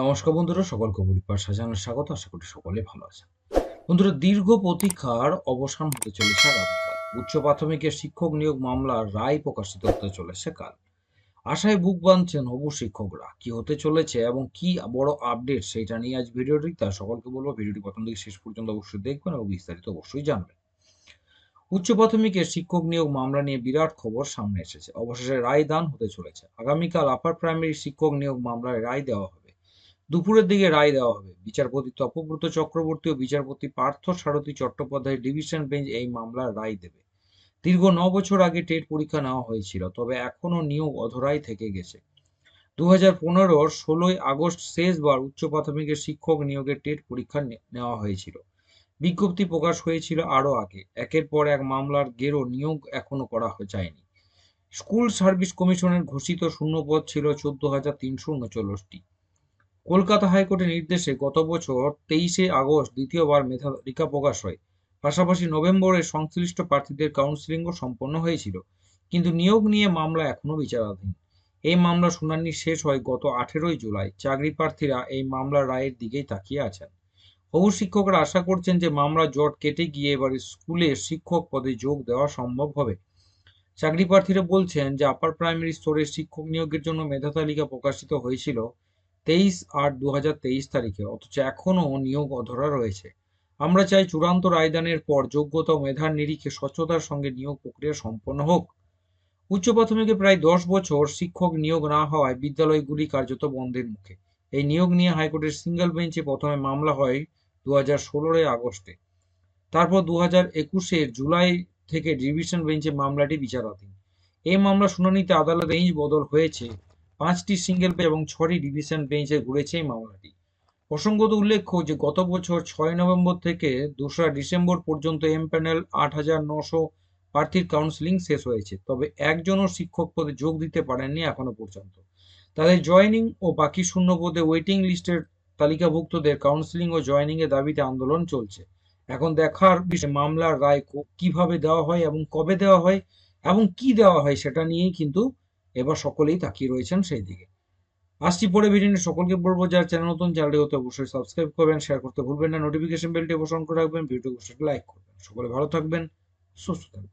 নমস্কার বন্ধুরা, সকলকে পরিবার সাজানোর স্বাগত। আশা করি সকলে ভালো আছেন। বন্ধুরা, দীর্ঘ প্রতীক্ষার অবসান হতে চলেছে আগামীকাল। উচ্চ প্রাথমিকের শিক্ষক নিয়োগ মামলার রায় প্রকাশিত হতে চলেছে কাল। আশায় বুক বাঁধছেন হবু শিক্ষকরা। কি হতে চলেছে এবং কি বড় আপডেট সেটা নিয়ে আজ ভিডিওটি, তা সকলকে বলব, ভিডিওটি প্রথম থেকে শেষ পর্যন্ত অবশ্যই দেখবেন এবং বিস্তারিত অবশ্যই জানবেন। উচ্চ প্রাথমিকের শিক্ষক নিয়োগ মামলা নিয়ে বিরাট খবর সামনে এসেছে। অবশেষে রায় দান হতে চলেছে। আগামীকাল আপার প্রাইমারি শিক্ষক নিয়োগ মামলায় রায় দেওয়া হবে। দুপুরের দিকে রায় দেওয়া হবে। বিচারপতি তপব্রত চক্রবর্তী ও বিচারপতি পার্থ সারথী চট্টোপাধ্যায় ডিভিশন বেঞ্চ এই মামলার রায় দেবে। দীর্ঘ ন বছর আগে টেট পরীক্ষা নেওয়া হয়েছিল, তবে এখনও নিয়োগ অধরাই থেকে গেছে। দু হাজার পনেরোর ষোলোই আগস্ট শেষবার উচ্চ প্রাথমিকের শিক্ষক নিয়োগের টেট পরীক্ষা নেওয়া হয়েছিল। বিজ্ঞপ্তি প্রকাশ হয়েছিল আরও আগে। একের পর এক মামলার গেরো নিয়োগ এখনও করা যায়নি। স্কুল সার্ভিস কমিশনের ঘোষিত শূন্যপদ ছিল চোদ্দ হাজার তিনশো উনচল্লিশটি। কলকাতা হাইকোর্টের নির্দেশে গত বছর তেইশে আগস্ট দ্বিতীয়বার মেধা তালিকা প্রকাশ হয়। পাশাপাশি নভেম্বরে সংশ্লিষ্ট প্রার্থীদের কাউন্সিলিংও সম্পন্ন হয়েছিল, কিন্তু নিয়োগ নিয়ে মামলা এখনও বিচারাধীন। এই মামলা শুনানি শেষ হয় গত আঠেরোই জুলাই। চাকরি প্রার্থীরা এই মামলার রায়ের দিকেই তাকিয়ে আছেন। হবু শিক্ষকরা আশা করছেন যে মামলা জট কেটে গিয়ে এবারে স্কুলে শিক্ষক পদে যোগ দেওয়া সম্ভব হবে। চাকরি প্রার্থীরা বলছেন যে আপার প্রাইমারি স্তরের শিক্ষক নিয়োগের জন্য মেধা তালিকা প্রকাশিত হয়েছিল তেইশ আট দু তারিখে, অথচ এখনও নিয়োগ অধরা রয়েছে। আমরা চাই চূড়ান্ত রায়দানের পর যোগ্যতা মেধার নিরিখে স্বচ্ছতার সঙ্গে নিয়োগ প্রক্রিয়া সম্পন্ন হোক। উচ্চ প্রাথমিকে প্রায় দশ বছর শিক্ষক নিয়োগ না হওয়ায় বিদ্যালয়গুলি কার্যত বন্ধের মুখে। এই নিয়োগ নিয়ে হাইকোর্টের সিঙ্গেল বেঞ্চে প্রথমে মামলা হয় দু হাজার আগস্টে। তারপর দু হাজার একুশের জুলাই থেকে ডিভিশন বেঞ্চে মামলাটি বিচারাধীন। এই মামলা শুনানিতে আদালত বেঞ্চ বদল হয়েছে পাঁচটি সিঙ্গেল বেঞ্চ এবং ছটি ডিভিশন বেঞ্চে ঘুরেছে এই মামলাটি। প্রসঙ্গত উল্লেখ্য যে, গত বছর ছয় নভেম্বর থেকে দোসরা ডিসেম্বর পর্যন্ত এম প্যানেল আট হাজার নশো প্রার্থীর কাউন্সিলিং শেষ হয়েছে, তবে একজনও শিক্ষক পদে যোগ দিতে পারেননি এখনও পর্যন্ত। তাদের জয়েনিং ও বাকি শূন্য পদে ওয়েটিং লিস্টের তালিকাভুক্তদের কাউন্সিলিং ও জয়েনিং এর দাবিতে আন্দোলন চলছে। এখন দেখার বিষয়, মামলার রায় কীভাবে দেওয়া হয় এবং কবে দেওয়া হয় এবং কি দেওয়া হয় সেটা নিয়েই কিন্তু এবার সকলেই তাকিয়ে রয়েছেন সেই দিকে। আসছি পরে ভিডিও সকলকে বলব, যারা চ্যানেল নতুন চ্যানেলটি হতে অবশ্যই সাবস্ক্রাইব করবেন শেয়ার করতে ভুলবেন না। নোটিফিকেশন বেলটি অবসর করে রাখবেন ভিডিওটি অবশ্যই লাইক করবেন। সকলে ভালো থাকবেন, সুস্থ থাকবেন।